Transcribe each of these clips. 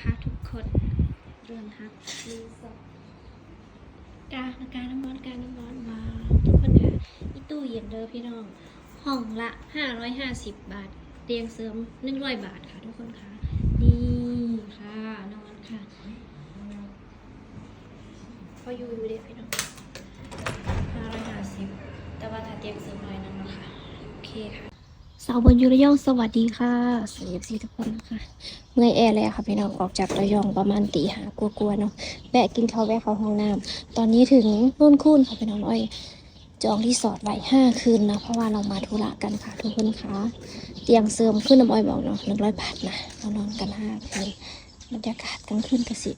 นะคะทุกคนเรื่องฮักรีสอร์ทกาการน้ำร้อนการน้ำร้อนว้าทุกคนค่ะอีตู้เย็นเด้อพี่น้อง ห้องละ 550 บาทเตียงเสริม100บาทค่ะทุกคนค่ะนี่ค่ะนอนค่ะพออยู่อยู่เด็พี่น้อง550แต่ว่าถ้าเตียงเสริมร้อยนึงนะค่ะโอเคค่ะ สาวบนยูระยองสวัสดีค่ะสวัสดีทุกคนนะคะเมื่อยแอร์เลยค่ะพี่น้องออกจากระยองประมาณตีหากลัวๆเนาะแวะกินข้าวแวะเข้าห้องน้ำตอนนี้ถึงนุ่นคูนค่ะพี่น้องอ้อยจองที่สอดไว้ห้าคืนนะเพราะว่าเรามาธุระกันค่ะ ทุกคนคะเตียงเสริมขึ้นน้ำอ้อยบอกเนาะหนึ่งร้อยบาทนะเรานอนกันห้าคืนบรรยากาศกลางคืนกสิ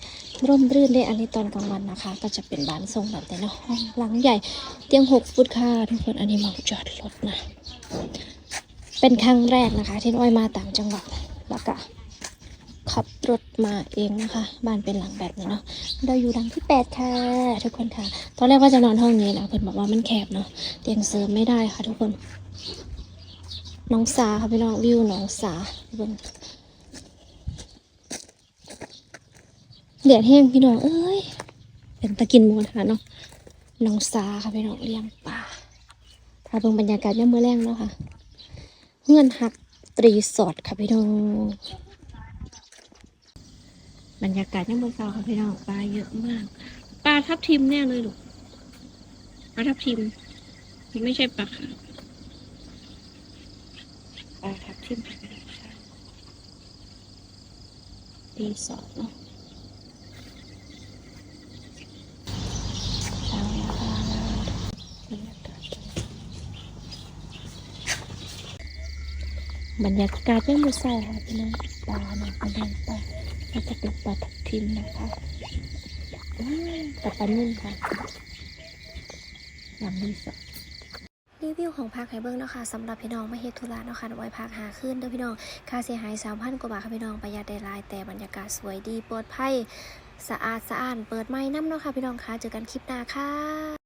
ร่มรื่นเลยอันนี้ตอนกลางวันนะคะ ก็จะเป็นบ้านทรงแบบนี้เนาะห้องหลังใหญ่ เตียงหกฟุตค่ะทุกคนอันนี้มองจอดรถนะ เป็นครั้งแรกนะคะ ที่น้อยมาต่างจังหวัดแล้วก็ขับรถมาเองนะคะ บ้านเป็นหลังแบบนี้เนาะเราอยู่หลังที่แปดค่ะ ทุกคนค่ะ ตอนแรกว่าจะนอนห้องนี้นะเพื่อนบอกว่ามันแคบเนาะเตียงเสริมไม่ได้ค่ะ ทุกคนน้องสาค่ะพี่น้องวิวน้องสาทุกคนเดือดแห้งพี่น้องเอ้ยเป็นตะกินมูนะคะเนาะน้องสาค่ะพี่น้องเลี้ยงปลาถ้าเบิ่งบรรยากาศย่ามมื้อแรงเนาะค่ะ เงื่อนหักตรีสอดค่ะพี่น้อง บรรยากาศยังบนเสาค่ะพี่น้องปลาเยอะมาก ปลาทับทิมแน่เลยลูกปลาทับทิม ไม่ใช่ปลาปลาทับทิมค่ะพี่น้องค่ะรีสอร์ทเนาะเช้าแล้วค่ะบรรยากาศ บรรยากาศยังมือเศร้าค่ะพี่น้องปลาเนาะปลาเลี้ยงปลาก็จะเป็นปลาทับทิมนะคะว้าวแต่ปลานุ่นค่ะหลังรีสอร์รีวิวของพักไฮเบิ้งเนาะคะสำหรับพี่น้องมาเฮ็ดธุระเนาะค่ะไว้พักหาขึ้นเด้อพี่น้องค่าเสียหายสามพันกว่าบาทค่ะพี่น้องประหยัดได้หลาย แต่บรรยากาศสวยดีปลอดภัยสะอาดสะอ้านเปิดไม้น้ำเนาะค่ะพี่น้องคะเจอกันคลิปหน้าค่ะ